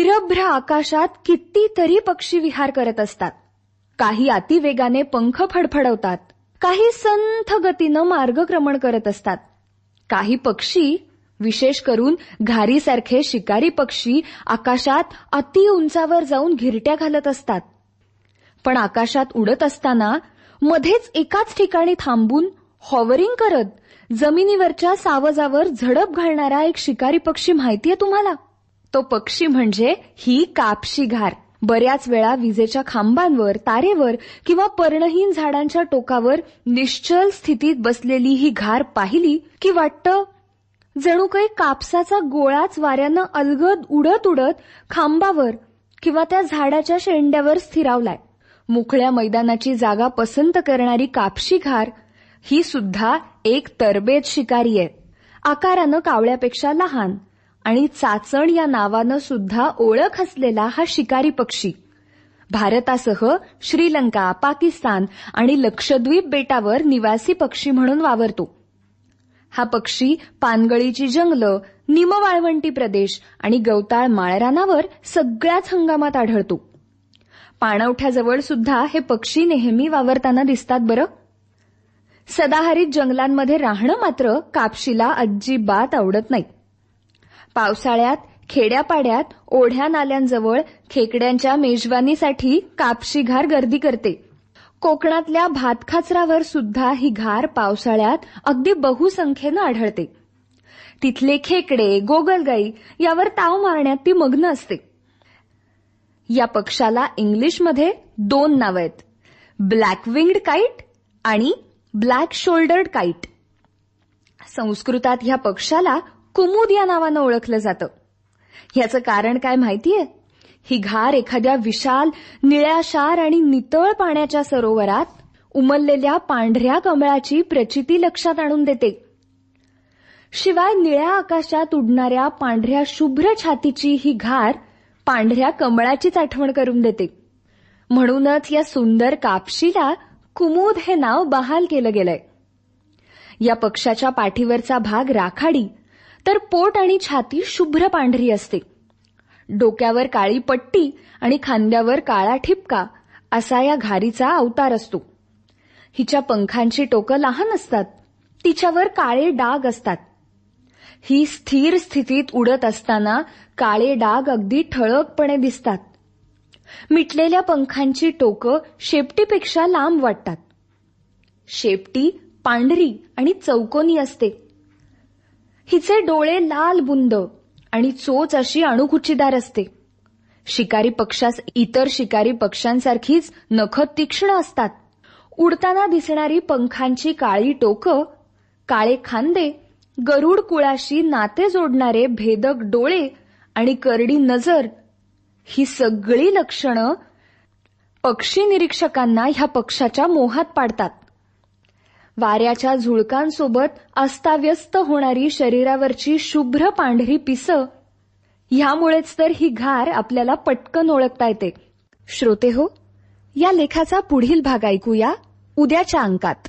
निरभ्र आकाशात कितीतरी पक्षी विहार करत असतात. काही अतिवेगाने पंख फडफडवतात. काही संथ गतीनं मार्गक्रमण करत असतात. काही पक्षी विशेष करून घारीसारखे शिकारी पक्षी आकाशात अति उंचावर जाऊन घिरट्या घालत असतात. पण आकाशात उडत असताना मध्येच एकाच ठिकाणी थांबून हॉवरिंग करत जमिनीवरच्या सावजावर झडप घालणारा एक शिकारी पक्षी माहितीये तुम्हाला? तो पक्षी म्हणजे ही कापशी घार. बऱ्याच वेळा विजेच्या खांबांवर तारेवर किंवा पर्णहीन झाडांच्या टोकावर निश्चल स्थितीत बसलेली ही घार पाहिली की वाटतं जणू काही कापसाचा गोळाच वाऱ्यानं अलगद उडत उडत खांबावर किंवा त्या झाडाच्या शेंड्यावर स्थिरावलाय. मोकळ्या मैदानाची जागा पसंत करणारी कापशी घार ही सुद्धा एक तरबेज शिकारी आहे. आकारानं कावळ्यापेक्षा लहान. आणि चाचण या नावानं सुद्धा ओळख असलेला हा शिकारी पक्षी. भारतासह श्रीलंका पाकिस्तान आणि लक्षद्वीप बेटावर निवासी पक्षी म्हणून वावरतो. हा पक्षी पानगळीची जंगलं निमवाळवंटी प्रदेश आणि गवताळ माळरानावर सगळ्याच हंगामात आढळतो. पाणवठ्याजवळ सुद्धा हे पक्षी नेहमी वावरताना दिसतात बरं. सदाहरित जंगलांमध्ये राहणं मात्र कापशीला अजिबात आवडत नाही. पावसाळ्यात खेड्यापाड्यात ओढ्या नाल्यांजवळ खेकड्यांच्या मेजवानीसाठी कापशी घार गर्दी करते. कोकणातल्या भातखाचरावर सुद्धा ही घार पावसाळ्यात अगदी बहुसंख्येनं आढळते. तिथले खेकडे गोगलगाई यावर ताव मारण्यात ती मग्न असते. या पक्षाला इंग्लिशमध्ये दोन नावं आहेत. ब्लॅक विंग्ड काईट आणि ब्लॅक शोल्डर्ड काईट. संस्कृतात ह्या पक्षाला कुमुद या नावानं ओळखलं जातं. ह्याचं कारण काय माहितीये? ही घार एखाद्या विशाल निळ्याशार आणि नितळ पाण्याच्या सरोवरात उमललेल्या पांढऱ्या कमळाची प्रचिती लक्षात आणून देते. शिवाय निळ्या आकाशात उडणाऱ्या पांढऱ्या शुभ्र छातीची ही घार पांढऱ्या कमळाचीच आठवण करून देते. म्हणूनच या सुंदर कापशीला कुमुद हे नाव बहाल केलं गेलंय. या पक्षाच्या पाठीवरचा भाग राखाडी तर पोट आणि छाती शुभ्र पांढरी असते. डोक्यावर काळी पट्टी आणि खांद्यावर काळा ठिपका असा या घारीचा अवतार असतो. हिच्या पंखांची टोकं लहान असतात. तिच्यावर काळे डाग असतात. ही स्थिर स्थितीत उडत असताना काळे डाग अगदी ठळकपणे दिसतात. मिटलेल्या पंखांची टोकं शेपटीपेक्षा लांब वाटतात. शेपटी पांढरी आणि चौकोनी असते. हिचे डोळे लाल बुंद आणि चोच अशी अणुकुचीदार असते. शिकारी पक्षास इतर शिकारी पक्ष्यांसारखीच नख तीक्ष्ण असतात. उडताना दिसणारी पंखांची काळी टोकं काळे खांदे गरुड कुळाशी नाते जोडणारे भेदक डोळे आणि करडी नजर ही सगळी लक्षणं पक्षी निरीक्षकांना ह्या पक्षाच्या मोहात पाडतात. वाऱ्याच्या झुळकांसोबत अस्ताव्यस्त होणारी शरीरावरची शुभ्र पांढरी पिसं ह्यामुळेच तर ही घार आपल्याला पटकन ओळखता येते. श्रोते हो या लेखाचा पुढील भाग ऐकूया उद्याच्या अंकात.